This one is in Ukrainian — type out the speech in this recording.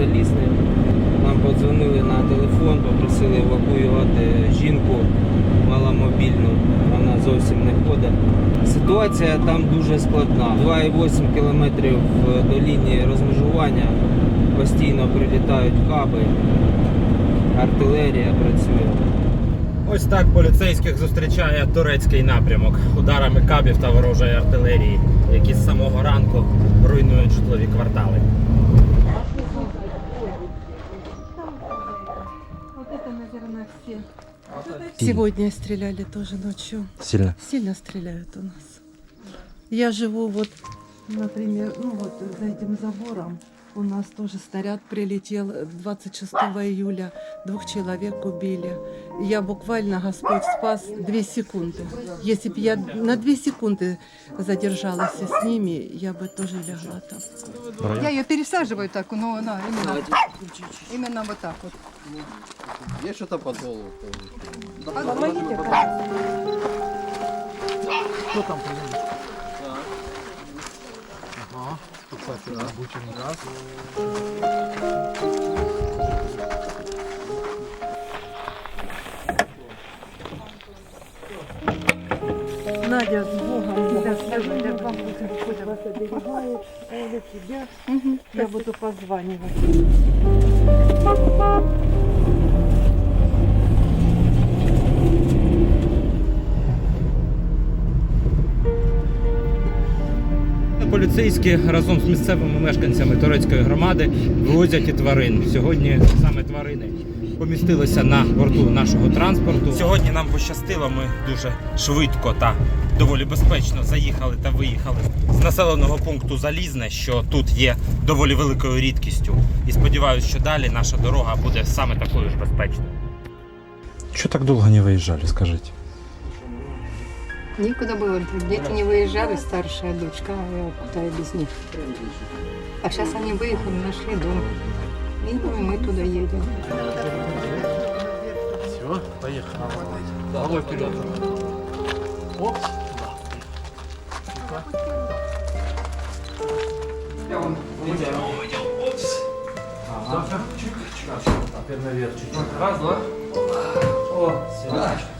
залізне. Нам подзвонили на телефон, попросили евакуювати жінку маломобільну, вона зовсім не ходить. Ситуація там дуже складна. 2,8 кілометрів до лінії розмежування, постійно прилітають каби, артилерія працює. Ось так поліцейських зустрічає турецький напрямок ударами кабів та ворожої артилерії, які з самого ранку руйнують житлові квартали. Это, наверное, все. Сегодня стреляли тоже ночью. Сильно. Сильно стреляют у нас. Я живу вот, например, ну вот за этим забором. У нас тоже снаряд прилетел 26 июля. Двух человек убили. Я буквально, Господь спас, две секунды. Если бы я на две секунды задержалась с ними, я бы тоже легла там. Я ее пересаживаю так, но она именно, именно вот так вот. Есть что-то по долу? Помогите, Надя, с Богом. Вас оберегает, Оля, тебя. Я буду позванивать. Поліцейські разом з місцевими мешканцями турецької громади вивозять і тварин. Сьогодні саме тварини помістилися на борту нашого транспорту. Сьогодні нам пощастило. Ми дуже швидко та доволі безпечно заїхали та виїхали з населеного пункту Залізне, що тут є доволі великою рідкістю. І сподіваюся, що далі наша дорога буде саме такою ж безпечною. Что так долго не выезжали, скажите? Некуда было. Дети не выезжали, старшая дочка, а я куда я без них. А сейчас они выехали, нашли дом. И ну, мы туда едем. Все, поехали. Головой вперед. Оп. Теперь наверх чуть-чуть. Раз, два. О, все.